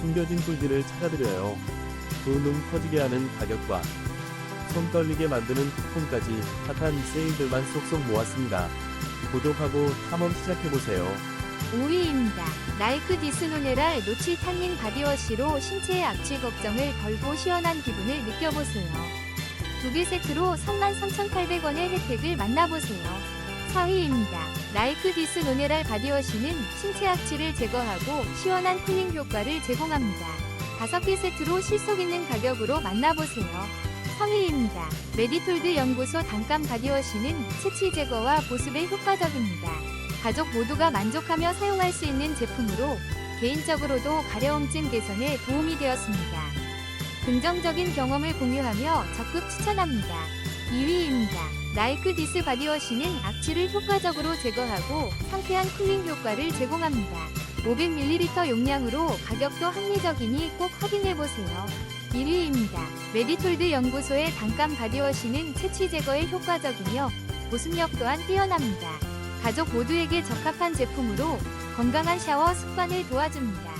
숨겨진 꿀들을 찾아드려요. 두눈 커지게 하는 가격과 손 떨리게 만드는 쿠폰까지 핫한 세일들만 쏙쏙 모았습니다. 구독하고 탐험 시작해보세요. 5위입니다. 나이크 디스노네랄 노칠 탄닌 바디워시로 신체의 악취 걱정을 덜고 시원한 기분을 느껴보세요. 두 개 세트로 33,800원의 혜택을 만나보세요. 4위입니다. 나이크 디스 노네랄 바디워시는 신체 악취를 제거하고 시원한 쿨링 효과를 제공합니다. 5개 세트로 실속 있는 가격으로 만나보세요. 3위입니다. 메디톨드 연구소 단감 바디워시는 채취 제거와 보습에 효과적입니다. 가족 모두가 만족하며 사용할 수 있는 제품으로 개인적으로도 가려움증 개선에 도움이 되었습니다. 긍정적인 경험을 공유하며 적극 추천합니다. 2위입니다. 나이크 디스 바디워시는 악취를 효과적으로 제거하고 상쾌한 쿨링 효과를 제공합니다. 500ml 용량으로 가격도 합리적이니 꼭 확인해보세요. 1위입니다. 메디톨드 연구소의 단감 바디워시는 채취 제거에 효과적이며 보습력 또한 뛰어납니다. 가족 모두에게 적합한 제품으로 건강한 샤워 습관을 도와줍니다.